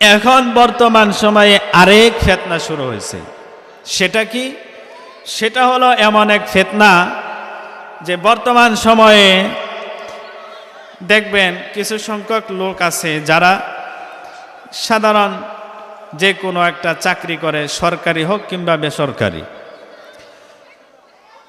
এখন বর্তমান সময়ে আরেক ফেতনা শুরু হয়েছে। সেটা কি? সেটা হলো এমন এক ফেতনা যে বর্তমান সময়ে দেখবেন কিছু সংখ্যক লোক আছে যারা সাধারণ যে কোনো একটা চাকরি করে, সরকারি হোক কিংবা বেসরকারি।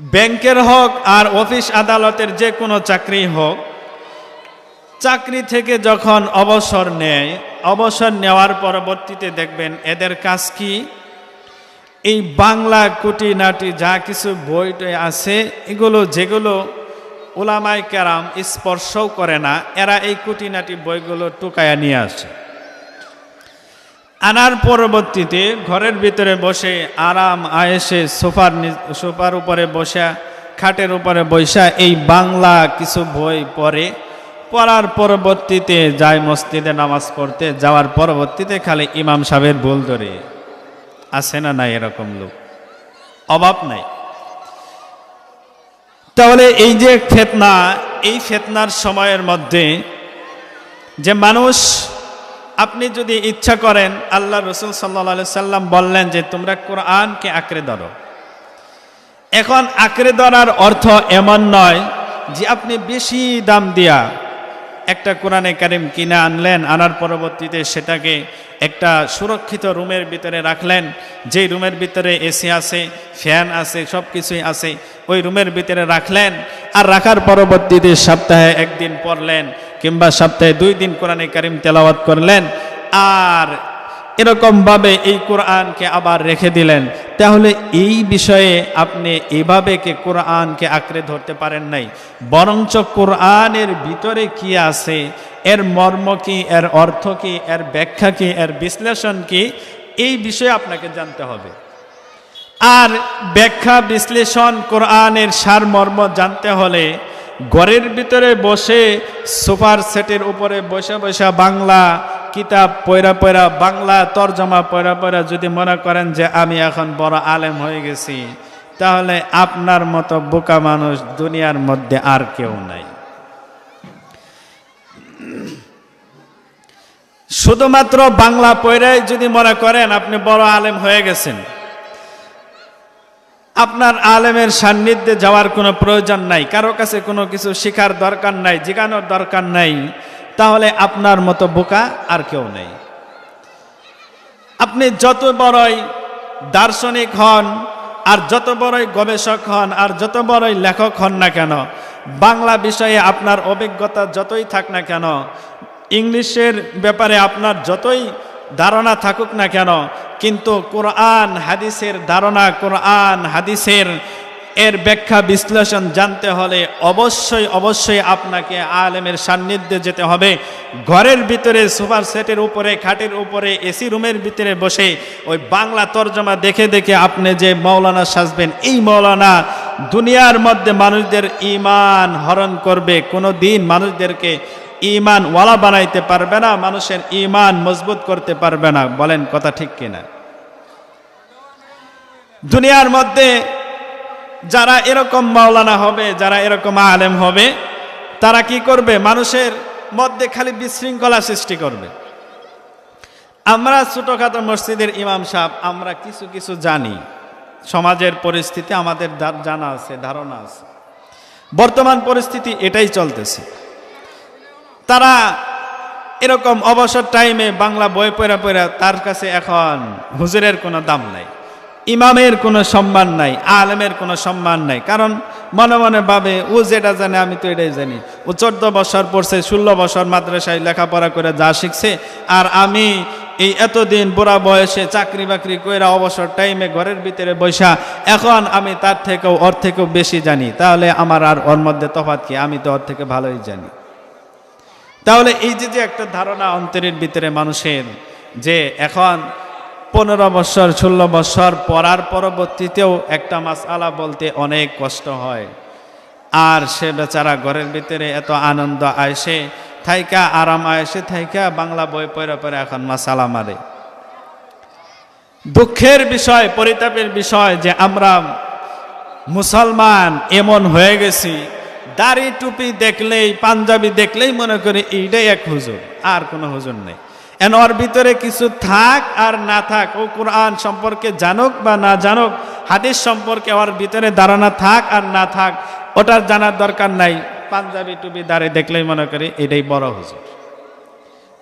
ব্যাংকের হোক আর অফিস আদালতের যে কোনো চাকরি হোক চাকরি থেকে যখন অবসর নেয়, অবসর নেওয়ার পরবর্তীতে দেখবেন এদের কাজ কি? এই বাংলা কুটিনাটি যা কিছু বই টই আছে, এগুলো যেগুলো ওলামাই কেরাম স্পর্শও করে না, এরা এই কুটিনাটি বইগুলো টুকায়া নিয়ে আসে। আনার পরবর্তীতে ঘরের ভিতরে বসে আরাম আয়েসে সোফার সোফার উপরে বসা খাটের উপরে বসা এই বাংলা কিছু বই পড়ে। পড়ার পরবর্তীতে যায় মসজিদে নামাজ পড়তে, যাওয়ার পরবর্তীতে খালি ইমাম সাহেবের ভুল ধরে। আছে না নাই এরকম লোক? অভাব নাই। তাহলে এই যে ফেতনা, এই ফেতনার সময়ের মধ্যে যে মানুষ, আপনি যদি ইচ্ছা করেন, আল্লাহ রসুল সাল্লা সাল্লাম বললেন যে তোমরা কোরআনকে আঁকড়ে ধরো। এখন আঁকড়ে ধরার অর্থ এমন নয় যে আপনি বেশি দাম দিয়া একটা কোরআনে কারিম কিনে আনলেন, আনার পরবর্তীতে সেটাকে একটা সুরক্ষিত রুমের ভিতরে রাখলেন। যে রুমের ভিতরে এসি আছে ফ্যান আছে সব কিছুই আছে, ওই রুমের ভিতরে রাখলেন আর রাখার পরবর্তীতে সপ্তাহে একদিন পড়লেন কিংবা সপ্তাহে দুই দিন কোরআনে কারিম তেলাওয়াত করলেন। আর এরকমভাবে এই কোরআনকে আবার রেখে দিলেন। তাহলে এই বিষয়ে আপনি এভাবে কে কোরআনকে আঁকড়ে ধরতে পারেন নাই? বরঞ্চ কোরআনের ভিতরে কি আছে? এর মর্ম কি? এর অর্থ কি? এর ব্যাখ্যা কি? এর বিশ্লেষণ কি? এই বিষয়ে আপনাকে জানতে হবে। আর ব্যাখ্যা, বিশ্লেষণ, কোরআনের সারমর্ম জানতে হলে ঘরের ভিতরে বসে সোফার সেটের উপরে বসে বসে বাংলা কিতাব পয়রা পয়রা বাংলা তর্জমা পয়রা পয়রা যদি মনে করেন যে আমি এখন বড় আলেম হয়ে গেছি, তাহলে আপনার মতো বোকা মানুষ দুনিয়ার মধ্যে আর কেউ নাই। শুধুমাত্র বাংলা পয়রাই যদি মনে করেন আপনি বড় আলেম হয়ে গেছেন, আপনার আলেমের সান্নিধ্যে যাওয়ার কোনো প্রয়োজন নাই, কারও কাছে কোনো কিছু শেখার দরকার নাই, জিগানোর দরকার নাই তাহলে আপনার মতো বোকা আর কেউ নেই। আপনি যত বড়ই দার্শনিক হন, আর যত বড়ই গবেষক হন, আর যত বড়ই লেখক হন না কেন, বাংলা বিষয়ে আপনার অভিজ্ঞতা যতই থাক না কেন, ইংলিশের ব্যাপারে আপনার যতই ধারণা থাকুক না কেন, কিন্তু কোরআন, হাদিসের ধারণা, কোরআন, হাদিসের এর ব্যাখ্যা বিশ্লেষণ জানতে হলে অবশ্যই অবশ্যই আপনাকে আলেমের সান্নিধ্যে যেতে হবে। ঘরের ভিতরে সুপার সেটের উপরে, খাটের উপরে, এসি রুমের ভিতরে বসে ওই বাংলা তর্জমা দেখে দেখে আপনি যে মৌলানা সাজবেন, এই মৌলানা দুনিয়ার মধ্যে মানুষদের ইমান হরণ করবে। কোনো দিন মানুষদেরকে ইমান ওয়ালা বানাইতে পারবে না, মানুষের ইমান মজবুত করতে পারবে না। বলেন কথা ঠিক কিনা? দুনিয়ার মধ্যে যারা এরকম মাওলানা হবে, যারা এরকম আলেম হবে, তারা কি করবে? মানুষের মধ্যে খালি বিশৃঙ্খলা সৃষ্টি করবে। আমরা ছোটখাটো মসজিদের ইমাম সাহেব, আমরা কিছু কিছু জানি। সমাজের পরিস্থিতি আমাদের জানা আছে, ধারণা আছে। বর্তমান পরিস্থিতি এটাই চলতেছে। তারা এরকম অবসর টাইমে বাংলা বই পড়া পড়া তার কাছে এখন হুজুরের কোনো দাম নাই। ইমামের কোনো সম্মান নাই, আলেমের কোনো সম্মান নাই। কারণ মনে মনে ভাবে, ও যেটা জানে আমি তো এটাই জানি। ও চোদ্দ বছর পড়ছে, ষোলো বছর মাদ্রাসায় লেখাপড়া করে যা শিখছে। আর আমি এই এতদিন বুড়া বয়সে চাকরি বাকরি কইরা অবসর টাইমে ঘরের ভিতরে বৈশা এখন আমি তার থেকেও, ওর থেকেও বেশি জানি। তাহলে আমার আর ওর মধ্যে তফাৎ কি? আমি তো ওর থেকে ভালোই জানি। তাহলে এই যে যে একটা ধারণা অন্তরের ভিতরে মানুষের, যে এখন পনেরো বছর, ষোলো বছর পড়ার পরবর্তীতেও একটা মাসআলা বলতে অনেক কষ্ট হয়। আর সে বেচারা ঘরের ভিতরে এত আনন্দ আয়সে, থাইকা আরাম আয়সে, থাইকা বাংলা বই পড়ে পড়ে এখন মাসালা মারে। দুঃখের বিষয়, পরিতাপের বিষয় যে আমরা মুসলমান এমন হয়ে গেছি, দাড়ি টুপি দেখলেই, পাঞ্জাবি দেখলেই মনে করি এইটাই এক হুজুর, আর কোনো হুজুর নেই। ওর ভিতরে কিছু থাক আর না থাক, ও কোরআন সম্পর্কে জানুক বা না জানুক, হাদিস সম্পর্কে ওর ভিতরে ধারণা থাক আর না থাক, ওটার জানার দরকার নাই। পাঞ্জাবি টুপি দাঁড়িয়ে দেখলেই মনে করি এটাই বড় হুজুর।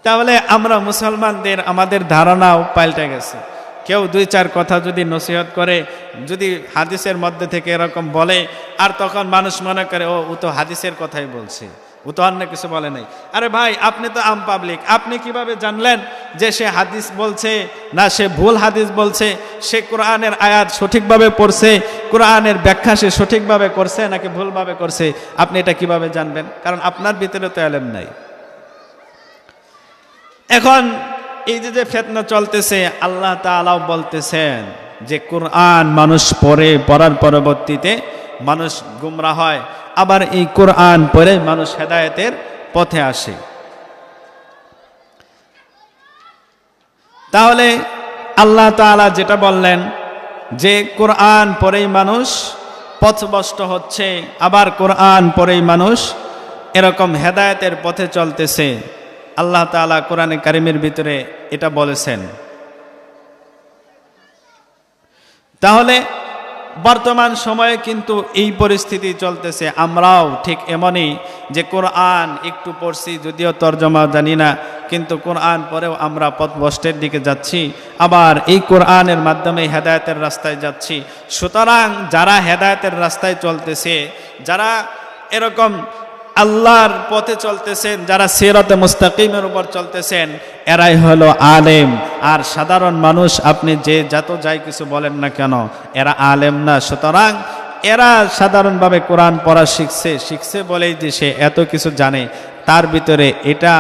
তাহলে আমরা মুসলমানদের আমাদের ধারণাও পাল্টে গেছে। কেউ দুই চার কথা যদি নসিহত করে, যদি হাদিসের মধ্যে থেকে এরকম বলে, আর তখন মানুষ মনে করে ও তো হাদিসের কথাই বলছে। ও তো অন্য কিছু বলে নাই। আরে ভাই, আপনি তো আম পাবলিক আপনি কীভাবে জানলেন যে সে হাদিস বলছে না সে ভুল হাদিস বলছে? সে কোরআনের আয়াত সঠিকভাবে পড়ছে? কোরআনের ব্যাখ্যা সে সঠিকভাবে করছে নাকি ভুলভাবে করছে? আপনি এটা কীভাবে জানবেন? কারণ আপনার ভিতরে তো এলেম নাই। এখন এই যে যে ফেতনা চলতেছে, আল্লাহ তাআলাও বলতেছেন যে কোরআন মানুষ পড়ে, পড়ার পরবর্তীতে মানুষ গুমরা হয়। আবার এই কোরআন পড়ে মানুষ হেদায়তের পথে আসে। তাহলে আল্লাহ তাআলা যেটা বললেন যে কোরআন পরেই মানুষ পথভ্রষ্ট হচ্ছে, আবার কোরআন পরেই মানুষ এরকম হেদায়তের পথে চলতেছে। আল্লাহ তাআলা কোরআনে কারিমের ভিতরে এটা বলেছেন। তাহলে বর্তমান সময়ে কিন্তু এই পরিস্থিতি চলতেছে। আমরাও ঠিক এমনই যে কোরআন একটু পড়ছি, যদিও তর্জমা জানি না, কিন্তু কোরআন পরেও আমরা পথভ্রষ্টের দিকে যাচ্ছি। আবার এই কোরআনের মাধ্যমে হেদায়তের রাস্তায় যাচ্ছি। সুতরাং যারা হেদায়তের রাস্তায় চলতেছে, যারা এরকম আল্লাহর পথে চলতেছেন, যারা সিরতে মুস্তাকিমের উপর চলতেছেন, এরাই হলো আলেম। আর সাধারণ মানুষ, আপনি যে যত যাই কিছু বলেন না কেন, এরা আলেম না। সুতরাং এরা সাধারণভাবে কোরআন পড়া শিখছে শিখছে বলেই যে সে এত কিছু জানে। তার ভিতরে এটা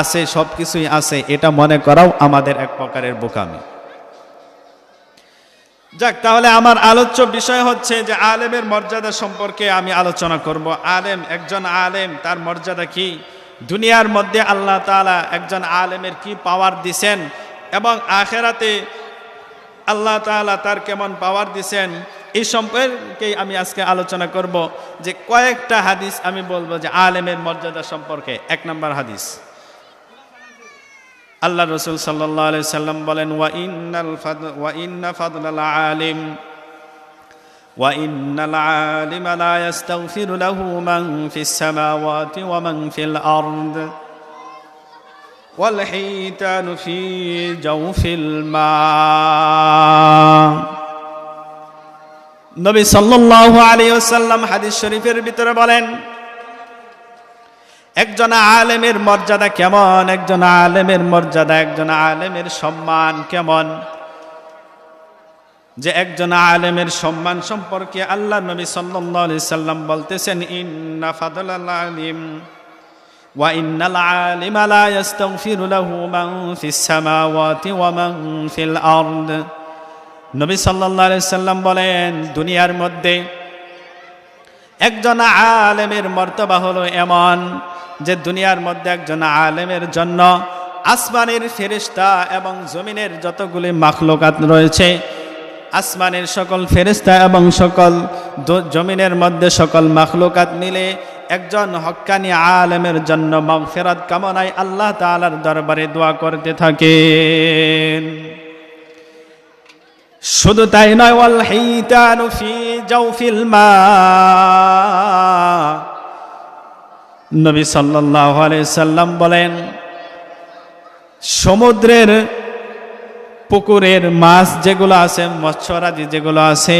আছে সব কিছুই আছে, এটা মনে করাও আমাদের এক প্রকারের বোকামি। যাক, তাহলে আমার আলোচ্য বিষয় হচ্ছে যে আলেমের মর্যাদা সম্পর্কে আমি আলোচনা করব। আলেম, একজন আলেম, তার মর্যাদা কি? দুনিয়ার মধ্যে আল্লাহ তাআলা একজন আলেমের কি পাওয়ার দিছেন? এবং আখেরাতে আল্লাহ তাআলা তার কেমন পাওয়ার দিছেন? এই সম্পর্কেই আমি আজকে আলোচনা করব যে কয়েকটা হাদিস আমি বলব যে আলেমের মর্যাদা সম্পর্কে। এক নম্বর হাদিস। আল্লাহ রসুল সাল্লাহ আলি সাল্লাম বলেন ওয়া ইন্নাল ফাদ ওয়া ইন্না ফাদলাল আলিম ওয়া ইন্নাল আলিম লা ইয়াস্তাগফিরু লাহু মান ফিস সামাওয়াতি ওয়া মান ফিল আরদ والحيتان في جوف الماء নবী সাল্লাল্লাহু আলাইহি ওয়াসাল্লাম হাদিস শরীফের ভিতরে বলেন একজন আলেমের মর্যাদা কেমন? একজন আলেমের মর্যাদা, একজন আলেমের সম্মান কেমন? যে একজন আলেমের সম্মান সম্পর্কে আল্লাহ নবী আলাইহি সাল্লাম বলতেছেন, ইন্না ফাদলাল আলিম নবী সাল্লাম বলেন, দুনিয়ার মধ্যে একজন আলেমের মর্তবা হলো এমন যে দুনিয়ার মধ্যে একজন আলেমের জন্য আসমানের ফেরিস্তা এবং জমিনের যতগুলি মাখলুকাত রয়েছে, আসমানের সকল ফেরিস্তা এবং সকল জমিনের মধ্যে সকল মাখলুকাত মিলে একজন হক্কানি আলেমের জন্য মাগফিরাত কামনায় আল্লাহ তালার দরবারে দোয়া করতে থাকেন। শুধু তাই নয়, ওয়াল হিতানু ফি মা নবী আলাইহি সাল্লাম বলেন, সমুদ্রের পুকুরের মাছ যেগুলো আছে, মৎস্যরাজি যেগুলো আছে,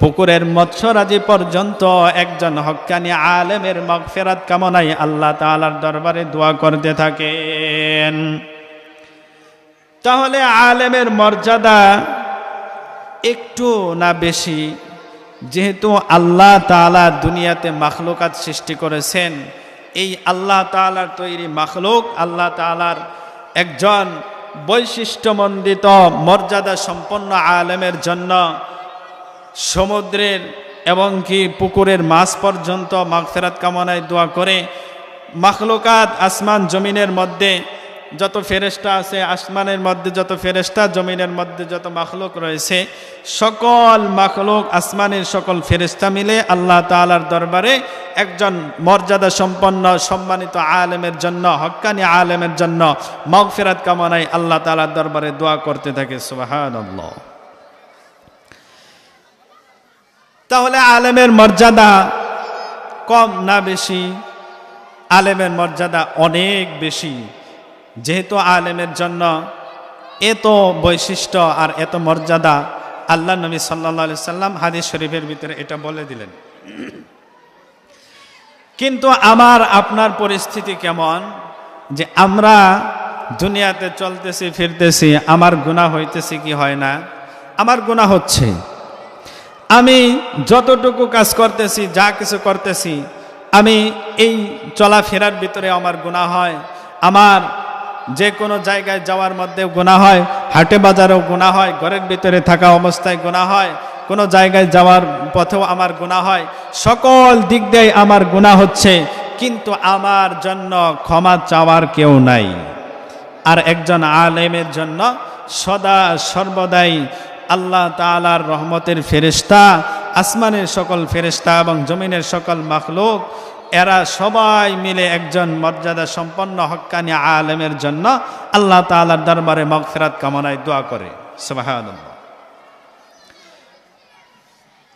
পুকুরের মৎস্যরাজি পর্যন্ত একজন হক্কানি আলেমের মগফেরাত কামনায় আল্লাহ তাআলার দরবারে দোয়া করতে থাকেন। তাহলে আলেমের মর্যাদা একটু না বেশি, যেহেতু আল্লাহ তাআলা দুনিয়াতে মাখলুকাত সৃষ্টি করেছেন এই আল্লাহ তাআলার তৈরি মাখলুক, আল্লাহ তালার একজন বৈশিষ্ট্যমণ্ডিত মর্যাদা সম্পন্ন আলেমের জন্য সমুদ্রের এবং কি পুকুরের মাছ পর্যন্ত মাগফেরাত কামনায় দোয়া করে, মাখলুকাত আসমান জমিনের মধ্যে যত ফেরেস্তা আছে, আসমানের মধ্যে যত ফেরেস্তা জমিনের মধ্যে যত মাখলুক রয়েছে, সকল মাখলুক আসমানের সকল ফেরেস্তা মিলে আল্লাহ তাআলার দরবারে একজন মর্যাদা সম্পন্ন, সম্মানিত আলেমের জন্য হক্কানি আলেমের জন্য মগফিরাত কামনায় আল্লাহ তাআলার দরবারে দোয়া করতে থাকে, সুবহানাল্লাহ। তাহলে আলেমের মর্যাদা কম না বেশি? আলেমের মর্যাদা অনেক বেশি। যেহেতু আলেমের জন্য এত বৈশিষ্ট্য আর এত মর্যাদা, আল্লাহ নবী সাল্লা সাল্লাম হাদিস শরীফের ভিতরে এটা বলে দিলেন। কিন্তু আমার, আপনার পরিস্থিতি কেমন? যে আমরা দুনিয়াতে চলতেছি, ফিরতেছি, আমার গুণা হইতেছে কি হয় না? আমার গুণা হচ্ছে। আমি যতটুকু কাজ করতেছি, যা কিছু করতেছি, আমি এই চলাফেরার ভিতরে আমার গুণা হয়। আমার যে কোনো জায়গায় যাওয়ার মধ্যে গুণা হয়, হাটে বাজারেও গুণা হয়, ঘরের ভিতরে থাকা অবস্থায় গুণা হয়। কোনো জায়গায় যাওয়ার পথেও আমার গুণা হয়। সকল দিক দিয়ে আমার গুণা হচ্ছে, কিন্তু আমার জন্য ক্ষমা চাওয়ার কেউ নাই। আর একজন আলেমের জন্য সদা সর্বদাই আল্লাহ তালার রহমতের ফেরেস্তা আসমানের সকল ফেরেস্তা এবং জমিনের সকল মাখলুক, এরা সবাই মিলে একজন মর্যাদা সম্পন্ন হক্কানি আলেমের জন্য আল্লাহ তালার দরবারে মগফেরাত কামনায় দোয়া করে। সুবহানাল্লাহ।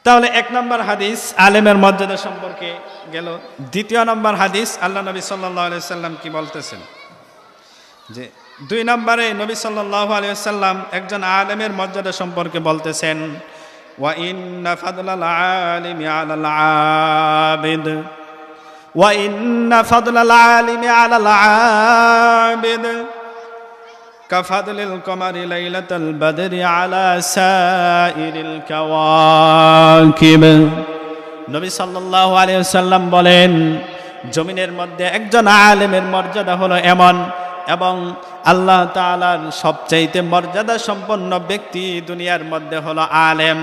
তাহলে এক নম্বর হাদিস আলেমের মর্যাদা সম্পর্কে গেল। দ্বিতীয় নম্বর হাদিস, আল্লাহ নবী সাল্লাহ সাল্লাম কি বলতেছেন? যে দুই নম্বরে নবী সাল্লাহ আলিয়াল্লাম একজন আলেমের মর্যাদা সম্পর্কে বলতেছেন, ওয়া ইন্না ফাদলাল আলিমি আলাল আবিদ। ওয়া ইন্না ফাদলাল আলিমি আলাল আবিদ। كفضل القمر ليلة البدر على سائر الكواكب নবী সাল্লাল্লাহু আলাইহি সাল্লাম বলেন জমিনের মধ্যে একজন আলেমের মর্যাদা হলো এমন এবং আল্লাহ তাআলার সবচাইতে মর্যাদা সম্পন্ন ব্যক্তি দুনিয়ার মধ্যে হলো আলেম